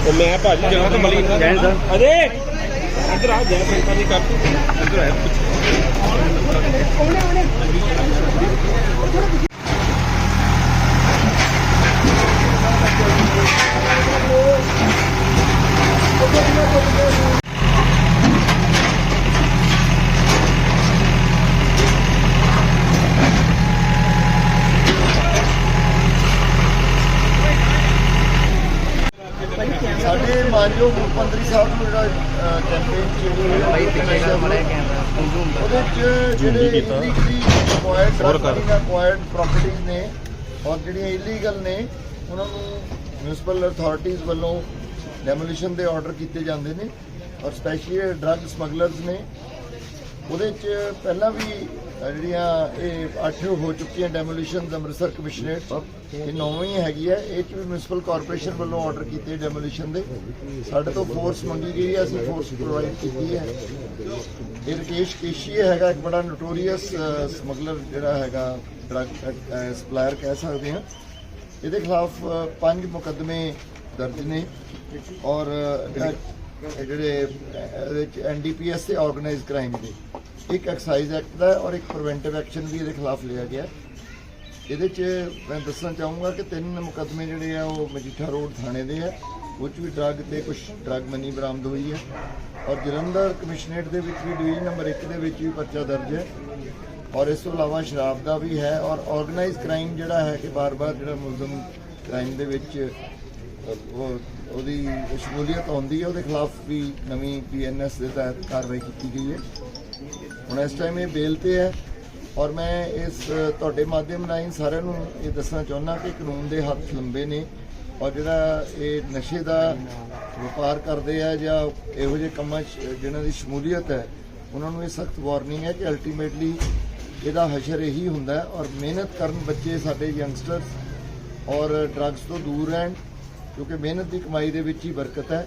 ਉਹ ਮੈਂ ਭਾਜੀ ਜਗ੍ਹਾ ਤੇ ਮਲੀ ਅਰੇ! ਇੱਧਰ ਆ ਜੈ ਸੰਤਾਂ ਦੀ ਕਰ ਇੱਧਰ ਆ ਸਾਡੇ ਮਾਨਯੋਗ ਮੁੱਖ ਮੰਤਰੀ ਸਾਹਿਬ ਨੂੰ ਜਿਹੜਾ ਕੈਂਪੇਨ ਸ਼ੁਰੂ ਹੋਇਆ ਪਿੱਛੇ ਮੜਿਆ ਕੈਮਰਾ ਉਹਦੇ ਚ ਜਿਹੜੇ ਇਲੀਗਲੀ ਅਕਵਾਇਰਡ ਡਰੱਗ ਅਕਵਾਇਰਡ ਪ੍ਰਾਪਰਟੀਆਂ ਨੇ ਔਰ ਜਿਹੜੀਆਂ ਇਲੀਗਲ ਨੇ ਉਹਨਾਂ ਨੂੰ ਮਿਊਨਿਸਪਲ ਅਥਾਰਟੀਆਂ ਵੱਲੋਂ ਡੈਮੋਲੀਸ਼ਨ ਦੇ ਆਰਡਰ ਕੀਤੇ ਜਾਂਦੇ ਨੇ ਔਰ ਸਪੈਸ਼ਲੀ ਡਰੱਗ ਸਮਗਲਰਸ ਨੇ ਉਹਦੇ ਚ ਪਹਿਲਾਂ ਵੀ ਜਿਹੜੀਆਂ ਇਹ ਅੱਠ ਹੋ ਚੁੱਕੀਆਂ ਡੈਮੋਲੀਸ਼ਨਸ ਅੰਮ੍ਰਿਤਸਰ ਕਮਿਸ਼ਨਰੇਟ ਇਹ ਨੌਵੀਂ ਹੈਗੀ ਹੈ। ਇਹ ਚ ਵੀ ਮਿਊਨਿਸਪਲ ਕਾਰਪੋਰੇਸ਼ਨ ਵੱਲੋਂ ਆਰਡਰ ਕੀਤੇ ਡੈਮੋਲੀਸ਼ਨ ਦੇ। ਸਾਡੇ ਤੋਂ ਫੋਰਸ ਮੰਗੀ ਗਈ ਹੈ, ਅਸੀਂ ਫੋਰਸ ਪ੍ਰੋਵਾਈਡ ਕੀਤੀ ਹੈ। ਇਹ ਰਕੇਸ਼ ਕੇਸ਼ੀ ਹੈਗਾ ਇੱਕ ਬੜਾ ਨੋਟੋਰੀਅਸ ਸਮਗਲਰ ਜਿਹੜਾ ਹੈਗਾ ਡਰੱਗ ਸਪਲਾਇਰ ਕਹਿ ਸਕਦੇ ਹਾਂ। ਇਹਦੇ ਖਿਲਾਫ ਪੰਜ ਮੁਕੱਦਮੇ ਦਰਜ ਨੇ ਔਰ ਜਿਹੜੇ ਇਹਦੇ ਚ ਐਨਡੀਪੀਐਸ ਤੇ ਆਰਗੇਨਾਈਜ਼ ਕ੍ਰਾਈਮ ਦੇ। ਇੱਕ ਐਕਸਾਈਜ਼ ਐਕਟ ਦਾ ਔਰ ਇੱਕ ਪ੍ਰੀਵੈਂਟਿਵ ਐਕਸ਼ਨ ਵੀ ਇਹਦੇ ਖਿਲਾਫ ਲਿਆ ਗਿਆ। ਇਹਦੇ ਚ ਮੈਂ ਦੱਸਣਾ ਚਾਹੂੰਗਾ ਕਿ ਤਿੰਨ ਮੁਕੱਦਮੇ ਜਿਹੜੇ ਆ, ਉਹ ਮਜੀਠਾ ਰੋਡ ਥਾਣੇ ਦੇ ਆ ਉਹ 'ਚ ਵੀ ਡਰੱਗ ਤੇ ਕੁਝ ਡਰੱਗ ਮਨੀ ਬਰਾਮਦ ਹੋਈ ਹੈ ਔਰ ਜਲੰਧਰ ਕਮਿਸ਼ਨਰੇਟ ਦੇ ਵਿੱਚ ਵੀ ਡਿਵੀਜ਼ਨ ਨੰਬਰ 1 ਦੇ ਵਿੱਚ ਵੀ ਪਰਚਾ ਦਰਜ ਹੈ ਔਰ ਇਸ ਤੋਂ ਇਲਾਵਾ ਸ਼ਰਾਬ ਦਾ ਵੀ ਹੈ। ਔਰ ਆਰਗੇਨਾਈਜ਼ ਕ੍ਰਾਈਮ ਜਿਹੜਾ ਹੈ ਕਿ ਬਾਰ-ਬਾਰ ਜਿਹੜਾ ਮੁਲਜ਼ਮ ਕ੍ਰਾਈਮ ਦੇ ਵਿੱਚ ਉਹ ਉਹਦੀ ਸ਼ਮੂਲੀਅਤ ਆਉਂਦੀ ਹੈ, ਉਹਦੇ ਖਿਲਾਫ ਵੀ ਨਵੀਂ ਪੀਐਨਐਸ ਦੇ ਤਹਿਤ ਕਾਰਵਾਈ ਕੀਤੀ ਗਈ ਹੈ। ਹੁਣ ਇਸ ਟਾਈਮ ਇਹ ਬੇਲ ਤੇ ਹੈ ਔਰ ਮੈਂ ਇਸ ਤੁਹਾਡੇ ਮਾਧਿਅਮ ਰਾਹੀਂ ਸਾਰਿਆਂ ਨੂੰ ਇਹ ਦੱਸਣਾ ਚਾਹੁੰਦਾ ਕਿ ਕਾਨੂੰਨ ਦੇ ਹੱਥ ਲੰਬੇ ਨੇ ਔਰ ਜਿਹੜਾ ਇਹ ਨਸ਼ੇ ਦਾ ਵਪਾਰ ਕਰਦੇ ਆ ਜਾਂ ਇਹੋ ਜਿਹੇ ਕੰਮਾਂ 'ਚ ਜਿਨ੍ਹਾਂ ਦੀ ਸ਼ਮੂਲੀਅਤ ਹੈ, ਉਹਨਾਂ ਨੂੰ ਇਹ ਸਖਤ ਵਾਰਨਿੰਗ ਹੈ ਕਿ ਅਲਟੀਮੇਟਲੀ ਇਹਦਾ ਹਸ਼ਰ ਇਹੀ ਹੁੰਦਾ ਔਰ ਮਿਹਨਤ ਕਰਨ ਬੱਚੇ ਸਾਡੇ ਯੰਗਸਟਰਸ ਔਰ ਡਰੱਗਸ ਤੋਂ ਦੂਰ ਰਹਿਣ ਕਿਉਂਕਿ ਮਿਹਨਤ ਦੀ ਕਮਾਈ ਦੇ ਵਿੱਚ ਹੀ ਬਰਕਤ ਹੈ।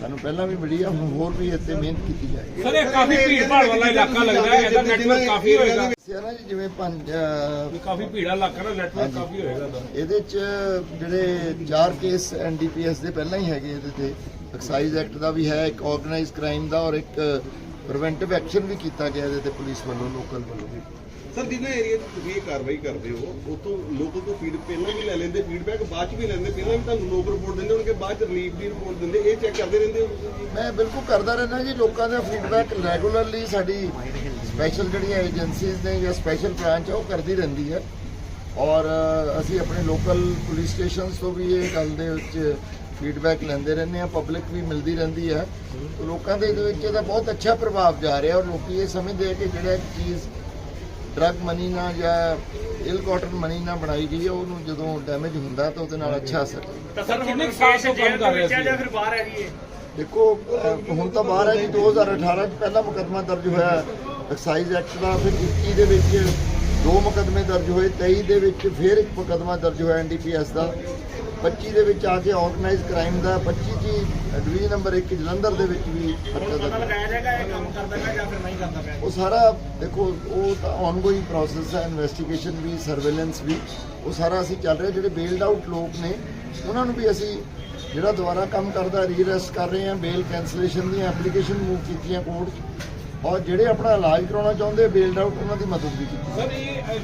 ਸਾਨੂੰ ਪਹਿਲਾਂ ਵੀ ਮਿਲੀ ਹੈ ਹੁਣ ਹੋਰ ਵੀ ਇੱਥੇ ਮਿਹਨਤ ਕੀਤੀ ਜਾਏਗੀ। ਸਰ ਇਹ ਕਾਫੀ ਭੀੜ ਭਾੜ ਵਾਲਾ ਇਲਾਕਾ ਲੱਗਦਾ ਹੈ ਇਹਦਾ ਨੈਟਵਰਕ ਕਾਫੀ ਹੋਏਗਾ। ਦੱਸਿਆ ਨਾ ਜੀ ਜਿਵੇਂ ਪੰਜ ਕਾਫੀ ਭੀੜਾ ਇਲਾਕਾ ਦਾ ਨੈਟਵਰਕ ਕਾਫੀ ਹੋਏਗਾ ਇਹਦਾ ਇਹਦੇ ਚ ਜਿਹੜੇ ਚਾਰ ਕੇਸ ਐਨਡੀਪੀਐਸ ਦੇ ਪਹਿਲਾਂ ਹੀ ਹੈਗੇ ਇਹਦੇ ਤੇ। ਐਕਸਾਈਜ਼ ਐਕਟ ਦਾ ਵੀ ਹੈ ਇੱਕ ਆਰਗੇਨਾਈਜ਼ ਕ੍ਰਾਈਮ ਦਾ ਔਰ ਇੱਕ ਪ੍ਰੀਵੈਂਟਿਵ ਐਕਸ਼ਨ ਵੀ ਕੀਤਾ ਗਿਆ ਇਹਦੇ ਤੇ ਪੁਲਿਸ ਵੱਲੋਂ ਲੋਕਲ ਵੱਲੋਂ ਵੀ ਸਰ ਜਿੰਨਾ ਏਰੀਆ 'ਚ ਤੁਸੀਂ ਇਹ ਕਾਰਵਾਈ ਕਰਦੇ ਹੋ ਉਤੋਂ ਲੋਕਾਂ ਤੋਂ ਫੀਡ ਪਹਿਲਾਂ ਵੀ ਲੈ ਲੈਂਦੇ ਫੀਡਬੈਕ ਬਾਅਦ 'ਚ ਵੀ ਲੈਂਦੇ ਪਹਿਲਾਂ ਵੀ ਤੁਹਾਨੂੰ ਲੋਕ ਰਿਪੋਰਟ ਦਿੰਦੇ ਹੋਣਗੇ ਬਾਅਦ 'ਚ ਰਿਲੀਫ ਦੀ ਰਿਪੋਰਟ ਦਿੰਦੇ ਇਹ ਚੈੱਕ ਕਰਦੇ ਰਹਿੰਦੇ ਹੋ? ਮੈਂ ਬਿਲਕੁਲ ਕਰਦਾ ਰਹਿੰਦਾ ਜੀ ਲੋਕਾਂ ਦਾ ਫੀਡਬੈਕ ਰੈਗੂਲਰਲੀ ਸਾਡੀ ਸਪੈਸ਼ਲ ਜਿਹੜੀਆਂ ਏਜੰਸੀਜ਼ ਨੇ ਜਾਂ ਸਪੈਸ਼ਲ ਬ੍ਰਾਂਚ ਉਹ ਕਰਦੀ ਰਹਿੰਦੀ ਹੈ ਔਰ ਅਸੀਂ ਆਪਣੇ ਲੋਕਲ ਪੁਲਿਸ ਸਟੇਸ਼ਨਸ ਤੋਂ ਵੀ ਇਹ ਗੱਲ ਦੇ ਵਿੱਚ ਫੀਡਬੈਕ ਲੈਂਦੇ ਰਹਿੰਦੇ ਆ ਪਬਲਿਕ ਵੀ ਮਿਲਦੀ ਰਹਿੰਦੀ ਹੈ ਤੇ ਲੋਕਾਂ ਦੇ ਵਿੱਚ ਇਹਦਾ ਬਹੁਤ ਅੱਛਾ ਪ੍ਰਭਾਵ ਜਾ ਰਿਹਾ ਔਰ ਲੋਕੀ ਇਹ ਸਮਝਦੇ ਆ ਕਿ ਜਿਹੜਾ ਇੱਕ ਚੀਜ਼ ਡਰੱਗ ਮਨੀ ਨਾਲ ਜਾਂ ਇਲ ਕਾਟਨ ਮਨੀ ਨਾਲ ਬਣਾਈ ਗਈ ਹੈ ਉਹਨੂੰ ਜਦੋਂ ਡੈਮੇਜ ਹੁੰਦਾ ਤਾਂ ਉਹਦੇ ਨਾਲ ਅੱਛਾ ਅਸਰ ਤਾਂ ਸਰ, ਸਰ ਕਿੰਨੇ ਕਿੰਨੇ ਕੁ ਸਾਲ ਕੇਸ ਤੋਂ ਕੰਮ ਜੇਲ੍ਹ ਕਰ ਦੇ ਰਹੇ ਵਿੱਚ ਆ ਸੀ? ਜਾਂ ਫਿਰ ਬਾਹਰ ਹੈ ਜੀ। ਇਹ ਦੇਖੋ ਹੁਣ ਤਾਂ ਬਾਹਰ ਹੈ ਜੀ। 2018 ਚ ਪਹਿਲਾ ਮੁਕੱਦਮਾ ਦਰਜ ਹੋਇਆ ਐਕਸਾਈਜ਼ ਐਕਟ ਦਾ ਫਿਰ 21 ਦੇ ਵਿੱਚ ਦੋ ਮੁਕੱਦਮੇ ਦਰਜ ਹੋਏ 23 ਦੇ ਵਿੱਚ ਫਿਰ ਇੱਕ ਮੁਕੱਦਮਾ ਦਰਜ ਹੋਇਆ ਐਨਡੀਪੀਐਸ ਦਾ। 25 ਦੇ ਵਿੱਚ ਆ ਕੇ ਆਰਗੇਨਾਈਜ਼ ਕ੍ਰਾਈਮ ਦਾ 25 ਜੀ ਡਿਵੀਜ਼ਨ ਨੰਬਰ 1 ਜਲੰਧਰ ਦੇ ਵਿੱਚ ਵੀ ਉਹ ਸਾਰਾ ਦੇਖੋ, ਉਹ ਤਾਂ ਆਨਗੋਇੰਗ ਪ੍ਰੋਸੈਸ ਹੈ ਇਨਵੈਸਟੀਗੇਸ਼ਨ ਵੀ ਸਰਵੇਲੈਂਸ ਵੀ, ਉਹ ਸਾਰਾ ਅਸੀਂ ਚੱਲ ਰਿਹਾ। ਜਿਹੜੇ ਬੇਲਡ ਆਊਟ ਲੋਕ ਨੇ, ਉਹਨਾਂ ਨੂੰ ਵੀ ਅਸੀਂ ਜਿਹੜਾ ਦੁਬਾਰਾ ਕੰਮ ਕਰਦਾ ਰੀਅਰੈਸਟ ਕਰ ਰਹੇ ਹਾਂ ਬੇਲ ਕੈਂਸਲੇਸ਼ਨ ਦੀਆਂ ਐਪਲੀਕੇਸ਼ਨ ਮੂਵ ਕੀਤੀਆਂ ਕੋਰਟ 'ਚ। ਔਰ ਜਿਹੜੇ ਆਪਣਾ ਇਲਾਜ ਕਰਾਉਣਾ ਚਾਹੁੰਦੇ ਬੇਲਡ ਆਊਟ ਉਹਨਾਂ ਦੀ ਮਦਦ ਵੀ ਕੀਤੀ। ਸਰ, ਇਹ